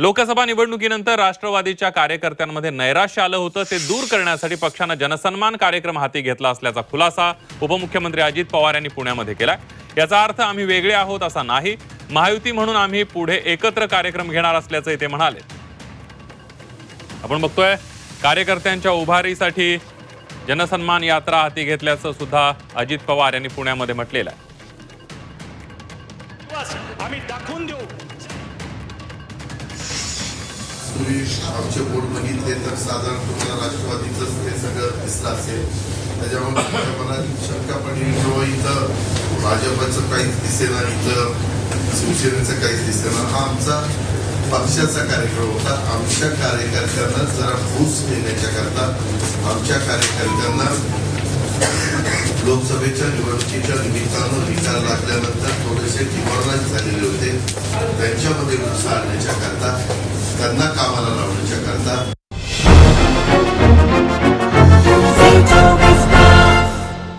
लोकसभा निवडणुकीनंतर राष्ट्रवादीच्या कार्यकर्त्यांमध्ये नैराश्य आलं होतं. ते दूर करण्यासाठी पक्षानं जनसन्मान कार्यक्रम हाती घेतला असल्याचा खुलासा उपमुख्यमंत्री अजित पवार यांनी पुण्यामध्ये केला याचा अर्थ आम्ही वेगळे आहोत असा नाही. महायुती म्हणून आम्ही पुढे एकत्र कार्यक्रम घेणार असल्याचंही ते म्हणाले. आपण बघतोय कार्यकर्त्यांच्या उभारीसाठी जनसन्मान यात्रा हाती घेतल्याचं सुद्धा अजित पवार यांनी पुण्यामध्ये म्हटलेलं आहे. आम्ही दाखवून देऊ. सुरेश आमचे बोर्ड बघितले तर साधारण तुम्हाला राष्ट्रवादीचंच ते सगळं दिसलं असेल. त्याच्यामुळे मला शंका पडली किंवा हो, इथं भाजपचं काहीच दिसेना इथं शिवसेनेचं काहीच दिसेना. हा आमचा पक्षाचा कार्यक्रम होता. आमच्या कार्यकर्त्यांना जरा घूस देण्याच्या करता आमच्या कार्यकर्त्यांना लोकसभेच्या निवडणुकीच्या निमित्तानं निकाल लागल्यानंतर थोडेसे डिमॉर्लाइज झालेले होते. त्यांच्यामध्ये उत्साह आणण्याच्या करता त्यांना कामाला लावण्याच्या करता